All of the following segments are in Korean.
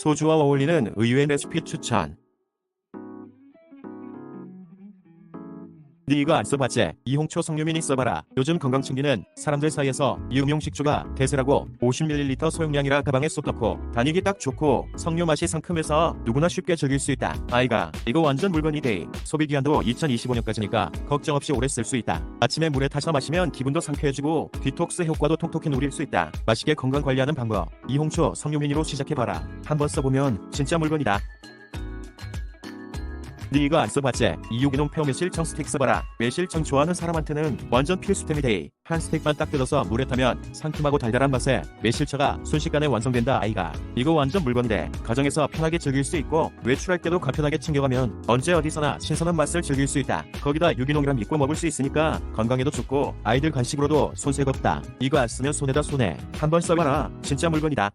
소주와 어울리는 의외의 레시피 추천. 네 이거 안 써봤지? 이홍초 석류민이 써봐라. 요즘 건강 챙기는 사람들 사이에서 이 음용식초가 대세라고 50ml 소용량이라 가방에 쏙 넣고 다니기 딱 좋고 석류 맛이 상큼해서 누구나 쉽게 즐길 수 있다. 아이가 이거 완전 물건이데 소비 기한도 2025년까지니까 걱정 없이 오래 쓸 수 있다. 아침에 물에 타서 마시면 기분도 상쾌해지고 디톡스 효과도 톡톡히 누릴 수 있다. 맛있게 건강 관리하는 방법. 이홍초 석류민이로 시작해봐라. 한번 써보면 진짜 물건이다. 네 이거 안 써봤지? 이 유기농 폐 매실청 스틱 써봐라. 매실청 좋아하는 사람한테는 완전 필수템이데. 한 스틱만 딱 뜯어서 물에 타면 상큼하고 달달한 맛에 매실차가 순식간에 완성된다 아이가. 이거 완전 물건데 가정에서 편하게 즐길 수 있고 외출할 때도 간편하게 챙겨가면 언제 어디서나 신선한 맛을 즐길 수 있다. 거기다 유기농이라 믿고 먹을 수 있으니까 건강에도 좋고 아이들 간식으로도 손색 없다. 이거 안 쓰면 손해다 손해. 한번 써봐라. 진짜 물건이다.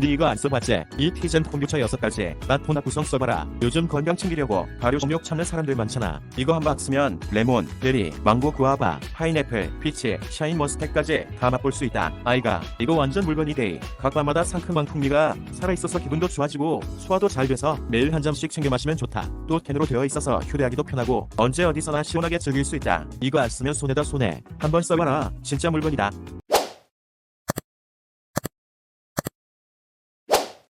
네 이거 안 써봤지? 이 티젠 콤부차 6가지. 맛 보나 구성 써봐라. 요즘 건강 챙기려고 발효 종욕 찾는 사람들 많잖아. 이거 한 박 쓰면 레몬, 베리, 망고, 구아바, 파인애플, 피치, 샤인 머스켓까지 다 맛볼 수 있다. 아이가 이거 완전 물건이데 각 맛마다 상큼한 풍미가 살아있어서 기분도 좋아지고 소화도 잘 돼서 매일 한 잔씩 챙겨 마시면 좋다. 또 캔으로 되어 있어서 휴대하기도 편하고 언제 어디서나 시원하게 즐길 수 있다. 이거 안 쓰면 손해다 손해. 한번 써봐라. 진짜 물건이다